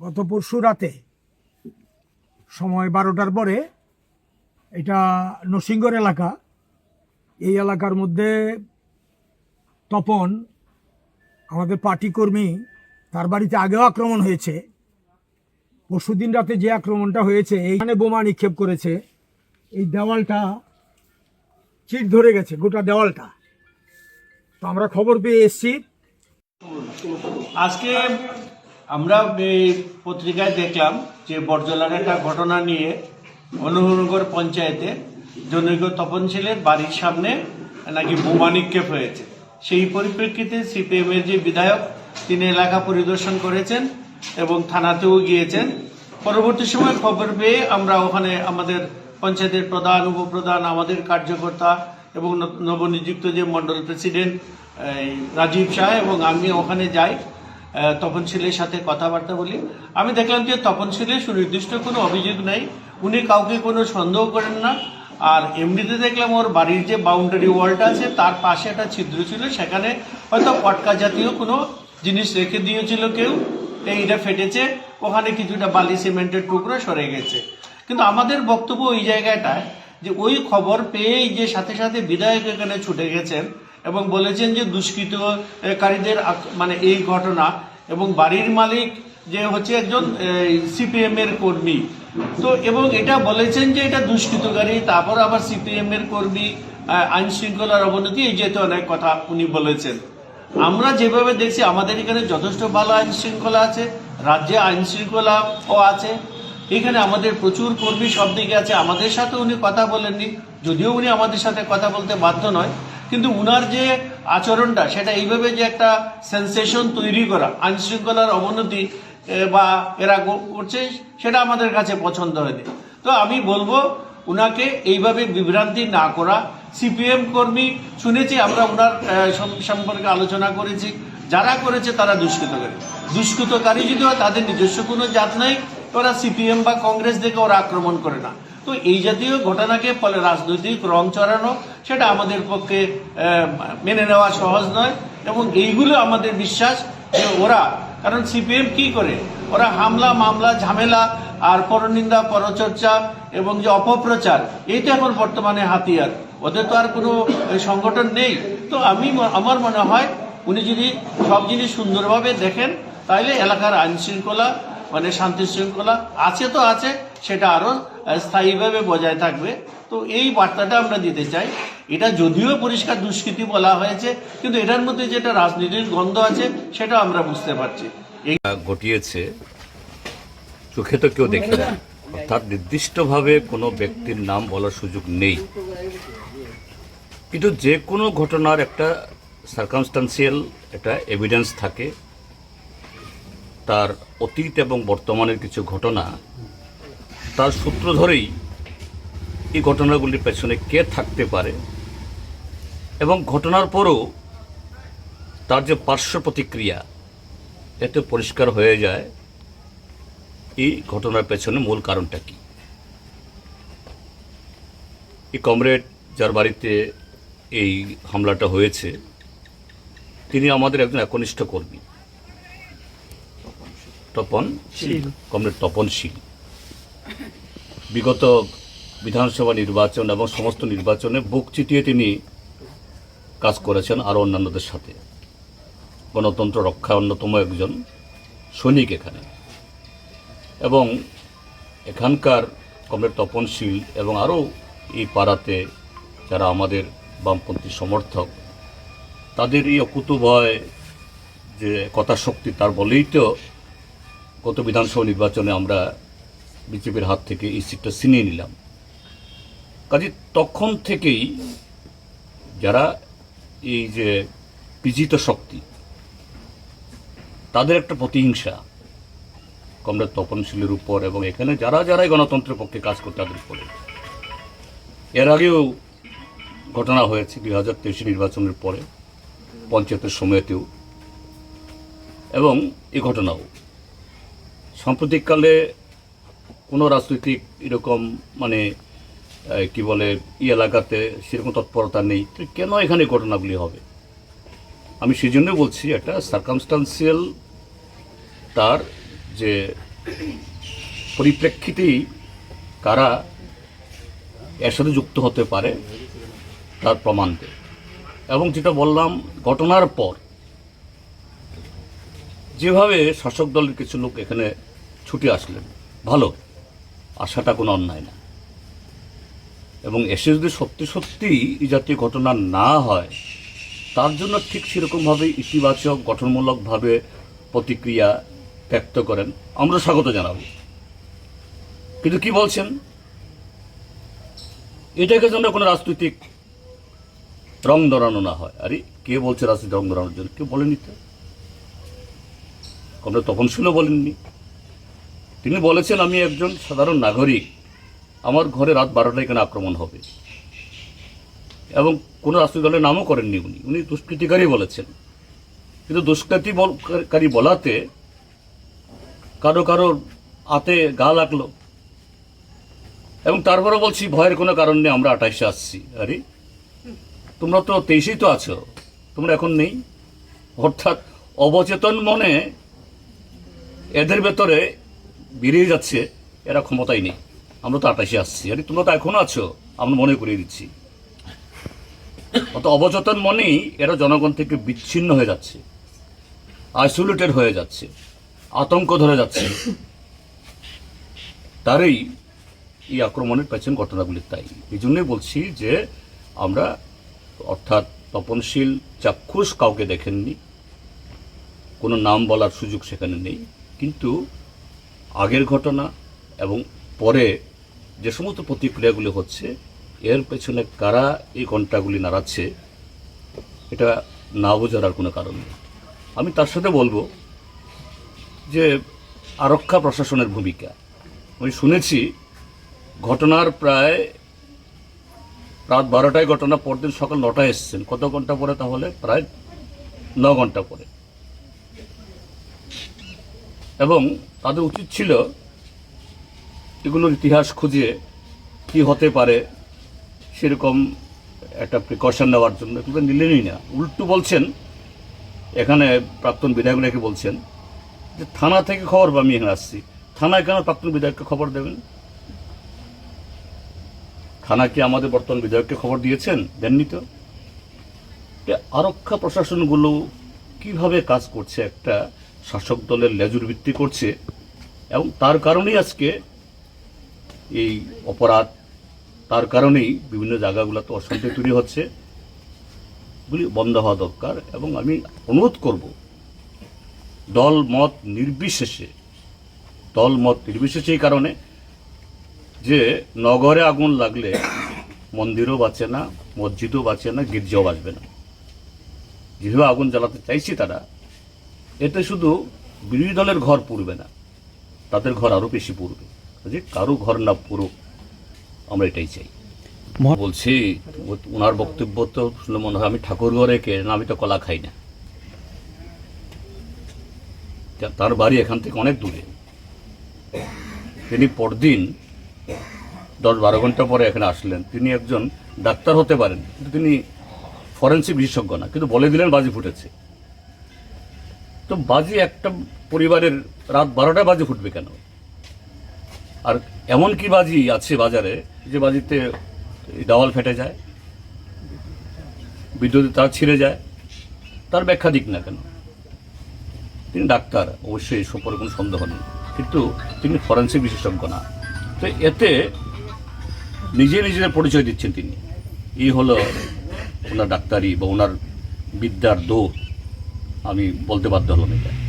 গত পরশু রাতে সময় বারোটার পরে এটা নরসিংগড় এলাকা। এই এলাকার মধ্যে তপন, আমাদের পার্টি কর্মী, তার বাড়িতে আগেও আক্রমণ হয়েছে। পরশুদিন রাতে যে আক্রমণটা হয়েছে, এইখানে বোমা নিক্ষেপ করেছে। এই দেওয়ালটা চিট ধরে গেছে, গোটা দেওয়ালটা। তো আমরা খবর পেয়ে এসছি। আজকে আমরা এই পত্রিকায় দেখলাম যে বরজলার একটা ঘটনা নিয়ে অনুহরনগর পঞ্চায়েতে জনৈক তপন ছেলের বাড়ির সামনে নাকি বোমা নিক্ষেপ হয়েছে। সেই পরিপ্রেক্ষিতে সিপিএমের যে বিধায়ক, তিনি এলাকা পরিদর্শন করেছেন এবং থানাতেও গিয়েছেন। পরবর্তী সময় খবর পেয়ে আমরা ওখানে আমাদের পঞ্চায়েতের প্রধান, উপপ্রধান, আমাদের কার্যকর্তা এবং নবনিযুক্ত যে মন্ডল প্রেসিডেন্ট রাজীব শাহ এবং আমি ওখানে যাই। তপনশীলের সাথে কথাবার্তা বলি। আমি দেখলাম যে তপনশীলের সুনির্দিষ্ট কোনো অভিযোগ নাই। উনি কাউকে কোনো সন্দেহ করেন না। আর এমনিতে দেখলাম ওর বাড়ির যে বাউন্ডারি ওয়ালটা আছে, তার পাশে একটা ছিদ্র ছিল। সেখানে হয়তো পটকা জাতীয় কোনো জিনিস রেখে দিয়েছিল কেউ। এইটা ফেটেছে। ওখানে কিছুটা বালি সিমেন্টের টুকরো সরে গেছে। কিন্তু আমাদের বক্তব্য ওই জায়গাটায় যে ওই খবর পেয়েই যে সাথে সাথে বিধায়ক এখানে ছুটে গেছেন এবং বলেছেন যে দুষ্কৃতকারীদের মানে এই ঘটনা এবং বাড়ির মালিক যে হচ্ছে একজন সিপিএম এর কর্মী। তো এবং এটা বলেছেন যে এটা দুষ্কৃতকারী, তারপর আবার সিপিএম এর কর্মী আইন শৃঙ্খলার অবনতি, এই যেহেতু অনেক কথা উনি বলেছেন। আমরা যেভাবে দেখছি, আমাদের এখানে যথেষ্ট ভালো আইন শৃঙ্খলা আছে, রাজ্যে আইন শৃঙ্খলাও আছে, এখানে আমাদের প্রচুর কর্মী সব দিকে আছে। আমাদের সাথে উনি কথা বলেননি, যদিও উনি আমাদের সাথে কথা বলতে বাধ্য নয় কিন্তু উনার যে আচরণটা, সেটা এইভাবে যে একটা সেন্সেশন তৈরি করা আইন শৃঙ্খলার অবনতি বা এরা করছে, সেটা আমাদের কাছে পছন্দ হয়নি। তো আমি বলব, উনাকে এইভাবে বিভ্রান্তি না করা। সিপিএম কর্মী শুনেছি, আমরা ওনার সম্পর্কে আলোচনা করেছি। যারা করেছে, তারা দুষ্কৃতকারী। দুষ্কৃতকারী যদি হয়, তাদের নিজস্ব কোনো জাত নাই, ওরা সিপিএম বা কংগ্রেস দেখে ওরা আক্রমণ করে না। তো এই জাতীয় ঘটনাকে ফলে রাজনৈতিক রং চড়ানো সেটা আমাদের পক্ষে মেনে নেওয়া সহজ নয়। এবং এইগুলো আমাদের বিশ্বাস যে ওরা কারণ সিপিএম কি করে? ওরা হামলা মামলা ঝামেলা আর পরনিন্দা পরচর্চা এবং যে অপপ্রচার এইটা এখন বর্তমানে হাতিয়ার। ওদের তো আর কোনো সংগঠন নেই। তো আমি আমার মনে হয় উনি যদি সব জিনিস সুন্দরভাবে দেখেন তাহলে এলাকার আইন শৃঙ্খলা মানে শান্তি শৃঙ্খলা আছে তো আছে সেটা আরও আহ, স্থায়ীভাবে বজায় থাকবে। তো এই বার্তাটা আমরা দিতে চাই। এটা যদিও পরিষ্কার দুষ্কৃতি বলা হয়েছে, কিন্তু এটার মধ্যে যেটা রাজনীতির গন্ধ আছে, সেটা আমরা বুঝতে পারছি। ঘটিয়েছে, চোখে তো কেউ দেখে না। অর্থাৎ নির্দিষ্টভাবে কোনো ব্যক্তির নাম বলার সুযোগ নেই। কিন্তু যে কোনো ঘটনার একটা সার্কামস্টান্সিয়াল একটা এভিডেন্স থাকে। তার অতীত এবং বর্তমানের কিছু ঘটনা তার সূত্র ধরেই এই ঘটনাগুলির পেছনে কে থাকতে পারে? এবং ঘটনার পরও তার যে পার্শ্ব প্রতিক্রিয়া এতে পরিষ্কার হয়ে যায় এই ঘটনার পেছনে মূল কারণটা কি? এই কমরেড যার বাড়িতে এই হামলাটা হয়েছে তিনি আমাদের একজন একনিষ্ঠ কর্মী। তপন কমরেড তপন শীল। বিগত বিধানসভা নির্বাচন এবং সমস্ত নির্বাচনে বুক চিটিয়ে তিনি কাজ করেছেন আরও অন্যান্যদের সাথে। গণতন্ত্র রক্ষা অন্যতম একজন সৈনিক এখানে। এবং এখানকার কমরেড তপনশীল এবং আরও এই পাড়াতে যারা আমাদের বামপন্থী সমর্থক, তাদের এই অকুতভয় যে কথা শক্তি তার বলেই তো গত বিধানসভা নির্বাচনে আমরা বিজেপির হাত থেকে এই সিটটা ছিনিয়ে নিলাম। কাজে তখন থেকেই যারা এই যে বিজিত শক্তি, তাদের একটা প্রতিহিংসা। কমরেড তপনশীলের উপর এবং এখানে যারা যারাই গণতন্ত্রের পক্ষে কাজ করতে তাদের উপরে। এর আগেও ঘটনা হয়েছে দুই হাজার তেইশে নির্বাচনের পরে, পঞ্চায়েতের সময়তেও। এবং এই ঘটনাও। সাম্প্রতিককালে কোনো রাজনৈতিক এরকম মানে কি বলে, ই এলাকাতে সেরকম তৎপরতা নেই। তো কেন এখানে ঘটনাগুলি হবে? আমি সেই জন্যই বলছি, একটা সার্কামস্টান্সিয়াল তার যে পরিপ্রেক্ষিতেই কারা এর সাথে যুক্ত হতে পারে, তার প্রমাণ দেয়। এবং যেটা বললাম, ঘটনার পর যেভাবে শাসক দলের কিছু লোক এখানে ছুটে আসলেন, ভালো। আশাটা কোনো অন্যায় না। এবং এসে যদি সত্যি সত্যি এই জাতীয় ঘটনা না হয়, তার জন্য ঠিক সেরকমভাবে ইতিবাচক, গঠনমূলকভাবে প্রতিক্রিয়া ব্যক্ত করেন। আমরা স্বাগত জানাব। কিন্তু কি বলছেন? এটাকে যেন কোনো রাজনৈতিক রং ধরানো না হয়। আরে, কে বলছে রাজনীতি রং ধরানোর জন্য? কেউ বলেনি তো। আমরা তখন শুনে বলেননি। তিনি বলেছেন, আমি একজন সাধারণ নাগরিক। আমার ঘরে রাত বারোটায় এখানে আক্রমণ হবে। এবং কোনো রাজনৈতিক দলের নামও করেননি উনি। উনি দুষ্কৃতিকারী বলেছেন। কিন্তু দুষ্কৃতিকারী বলাতে কারও কারও হাতে গা লাগল। এবং তারপরে বলছি, ভয়ের কোনো কারণ নেই, আমরা আঠাইশে আসছি। আরে, তোমরা তো তেইশেই তো আছো। তোমরা এখন নেই। অর্থাৎ অবচেতন মনে এদের ভেতরে বেরিয়ে যাচ্ছে, এরা ক্ষমতাই নেই। আমরা তো আটাশে আসছি। আরে, তোমরা তো এখনও আছো, আমরা মনে করিয়ে দিচ্ছি। অত অবচেতন মনেই এরা জনগণ থেকে বিচ্ছিন্ন হয়ে যাচ্ছে আইসোলেটেড হয়ে যাচ্ছে, আতঙ্ক ধরে যাচ্ছে। তারই এই আক্রমণের পেছন ঘটনাগুলি তাই। এই জন্যই বলছি যে, আমরা অর্থাৎ তপনশীল চাক্ষুষ কাউকে দেখেননি, কোনো নাম বলার সুযোগ সেখানে নেই, কিন্তু আগের ঘটনা এবং পরে যে সমস্ত প্রতিক্রিয়াগুলি হচ্ছে, এর পেছনে কারা এই ঘণ্টাগুলি নাড়াচ্ছে, এটা না বোঝার আর কোনো কারণ নেই। আমি তার সাথে বলব যে আরক্ষা প্রশাসনের ভূমিকা। আমি শুনেছি ঘটনার প্রায় রাত বারোটায় ঘটনা পরদিন সকাল নটায় এসছেন। কত ঘণ্টা পরে তাহলে? প্রায় ন ঘণ্টা পরে। এবং তাদের উচিত ছিল এগুলোর ইতিহাস খুঁজে কি হতে পারে সেরকম একটা প্রিকশন নেওয়ার জন্য। এগুলো নিলেনই না। উল্টো বলছেন, এখানে প্রাক্তন বিধায়ক বলছেন, যে থানা থেকে খবর আমি এখানে আসছি। থানায় কেন প্রাক্তন বিধায়ককে খবর দেবেন? থানা কি আমাদের বর্তমান বিধায়ককে খবর দিয়েছেন? দেননি তো আরক্ষা প্রশাসনগুলো কীভাবে কাজ করছে একটা শাসক দলের লেজুর ভিত্তি করছে এবং তার কারণেই আজকে এই অপরাধ, তার কারণেই বিভিন্ন জায়গাগুলোতে অশান্তি তৈরি হচ্ছে। গুলি বন্ধ হওয়া দরকার এবং আমি অনুরোধ করব, দল মত নির্বিশেষে, দল মত নির্বিশেষে এই কারণে যে নগরে আগুন লাগলে মন্দিরও বাঁচে না, মসজিদও বাঁচে না, গির্জাও বাঁচবে না। যেভাবে আগুন জ্বালাতে চাইছি তারা এতে শুধু বিরোধী দলের ঘর পুড়বে না তাদের ঘর আরও বেশি পুড়বে। যে কারও ঘর না পুরুক আমরা এটাই চাই। বলছি ওনার বক্তব্য তো শুনে মনে হয় আমি ঠাকুর ঘরে কে না আমি তো কলা খাই না। তার বাড়ি এখান থেকে অনেক দূরে। তিনি পরদিন দশ বারো ঘণ্টা পরে এখানে আসলেন। তিনি একজন ডাক্তার হতে পারেন কিন্তু তিনি ফরেন্সিক বিশেষজ্ঞ না কিন্তু বলে দিলেন বাজি ফুটেছে। তো বাজি একটা পরিবারের রাত বারোটায় বাজি ফুটবে কেন? আর এমন কি বাজি আছে বাজারে যে বাজিতে দেওয়াল ফেটে যায় বিদ্যুতের তার ছিঁড়ে যায়, তার ব্যাখ্যা দিক না কেন? তিনি ডাক্তার, অবশ্যই সম্পর্কে কোনো সন্দেহ নেই। কিন্তু তিনি ফরেন্সিক বিশেষজ্ঞ না। তো এতে নিজে নিজের পরিচয় দিচ্ছেন তিনি। এই হলো ওনার ডাক্তারি বা ওনার বিদ্যার দৌড় আমি বলতে বাধ্য হলাম এটা।